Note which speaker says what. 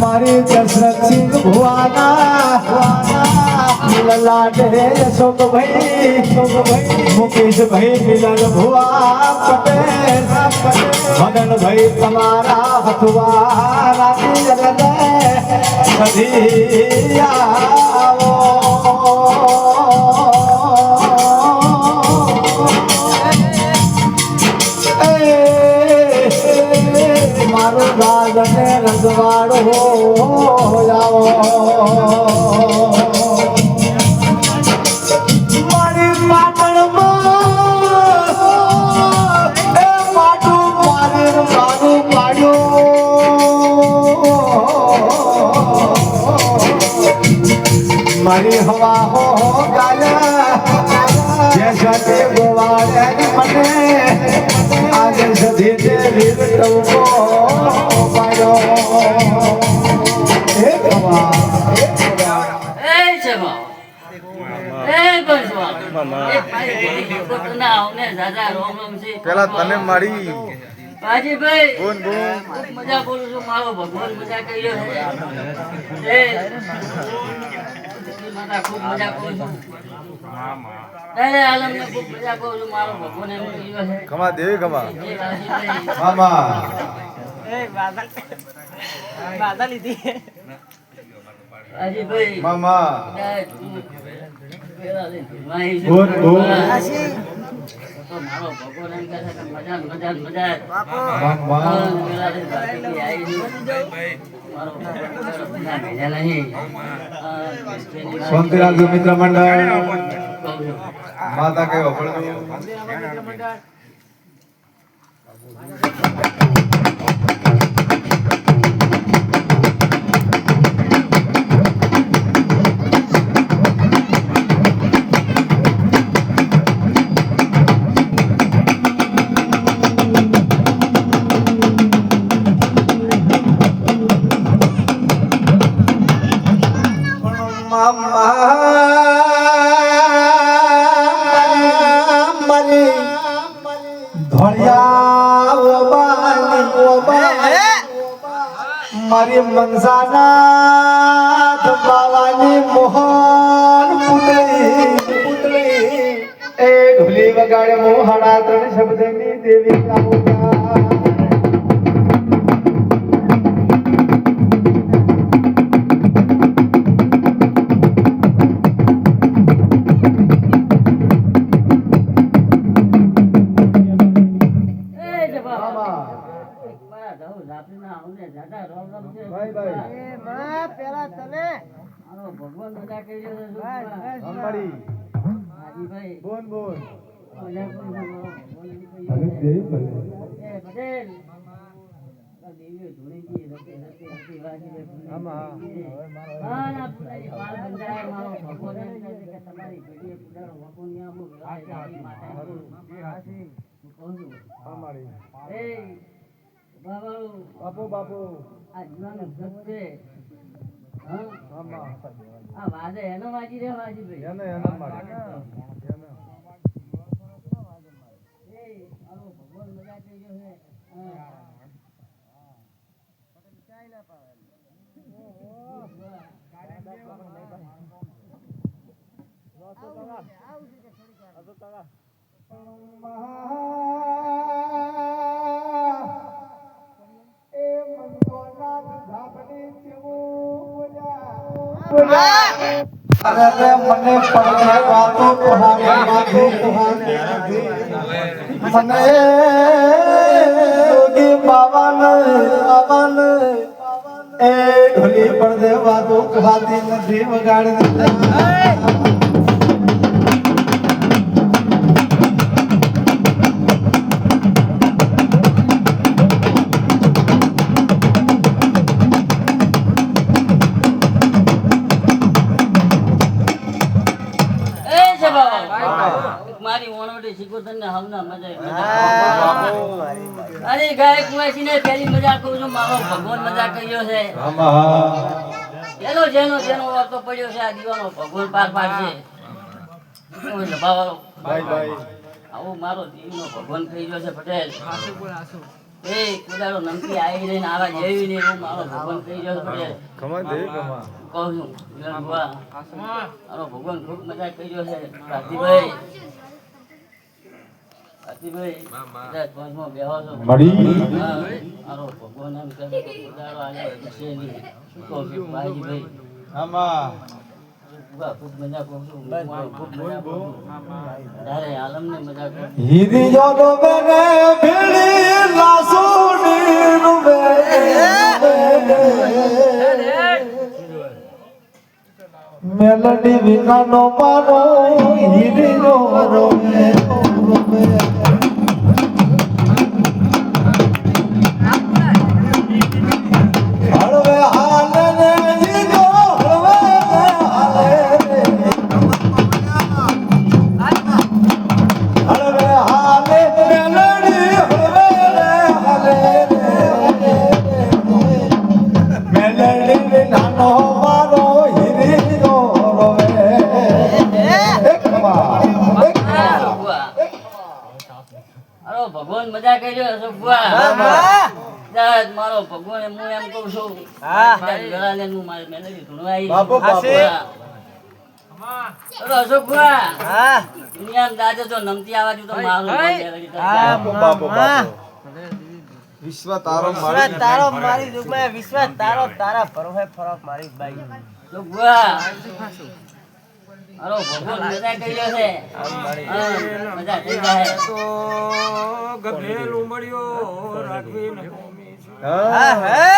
Speaker 1: મારી દશરથસિંહ ભુવાના લાડે અશોકભાઈ મુકેશભાઈ મિલન ભુવા પટેલ, મદનભાઈ તમારા હથવા રાતી જગત કદી આવો. રજવાડો જાવો મારી પાટણમાં, એ પાટું મારે મારું પાડ્યું. મારી હવા હો ગાયા જે સાથે ગોવાળે મને
Speaker 2: પેલા તને મારી.
Speaker 3: મજા બોલું. છું મારો ભગવાન મજા કર્યો છે. ખૂબ મજા કરું છું મારો ભગવાન એમ કર્યો
Speaker 2: દેવી ખમા મામા.
Speaker 3: બાજીભાઈ,
Speaker 2: મામા
Speaker 3: કદાચ તું પેલા લઈને ભીમાઈ છે. તો મારો ભગવાન એમ કહે છે કે મજા મજા મજા જ.
Speaker 1: મામા શાંતિ રાખજો મિત્ર મંડળ.
Speaker 2: માતા કઈ વપડજો
Speaker 1: મારી મનસાના બાવાની મોહન પુતળી એ ઢોલી વગાડે મોહણા ત્રણ શબ્દની દેવી ગાઉં
Speaker 3: ભગવાન એમ કહી
Speaker 1: ભલે
Speaker 3: એ પટેલ તમારી છું. એ, બાબાઓ,
Speaker 1: બાપુ બાપુ
Speaker 3: આ જુવાનો ભક્ત છે. આ વાજે એનો વાજી રે વાજીભાઈ.
Speaker 1: એને એને મારી એને
Speaker 3: એ, મારો ભગવાન મજા કરી રહ્યો છે. હા.
Speaker 1: અરે મને પડે વાતો કહાની વાતો કહાની મને જોગી કહાતી નથી વગાડી
Speaker 3: ને હમણાં મજા મજા અરે ગાય કુવાસી ને પેલી મજા કરું છું. મારો ભગવાન મજા કર્યો છે. એનો જેનો જેનો વાતો પડ્યો છે આ દીવાનો ભગવાન લભાવાળો.
Speaker 1: ભાઈ ભાઈ
Speaker 3: આવો મારો દીવનો ભગવાન થઈ ગયો છે પટેલ. એ કુદાડો નમકી આવી રહીને આવા જેવી ને હું મારો ભગવાન થઈ ગયો છે
Speaker 2: ખમા દે ખમા
Speaker 3: કહું છું મારો ભગવાન ખૂબ મજા કર્યો છે રાતીભાઈ
Speaker 1: હીરી જો ડોબે ને ભીડી લાસુડી રૂબે મેલડી વિનાનો મારો હીરી નો રોવે મારો
Speaker 3: ભગવાન મજા કર્યો અશોક મારો ભગવાન હું એમ કહું છું. ગળાને હું મારી અશોક ભુવા. દુનિયામાં દાદા તો નમતી આવવા દીધો મારું
Speaker 2: વિશ્વ તારો મારી
Speaker 4: તારો મારી વિશ્વ વિશ્વાસ તારો તારા ફરો ફરો મારી બાઈ
Speaker 3: મારો ભગવાન મજા કરી રહ્યો છે. મજા થઈ જાય
Speaker 4: તો ગભેલું મળ્યો રાખવી
Speaker 2: હા
Speaker 4: હે.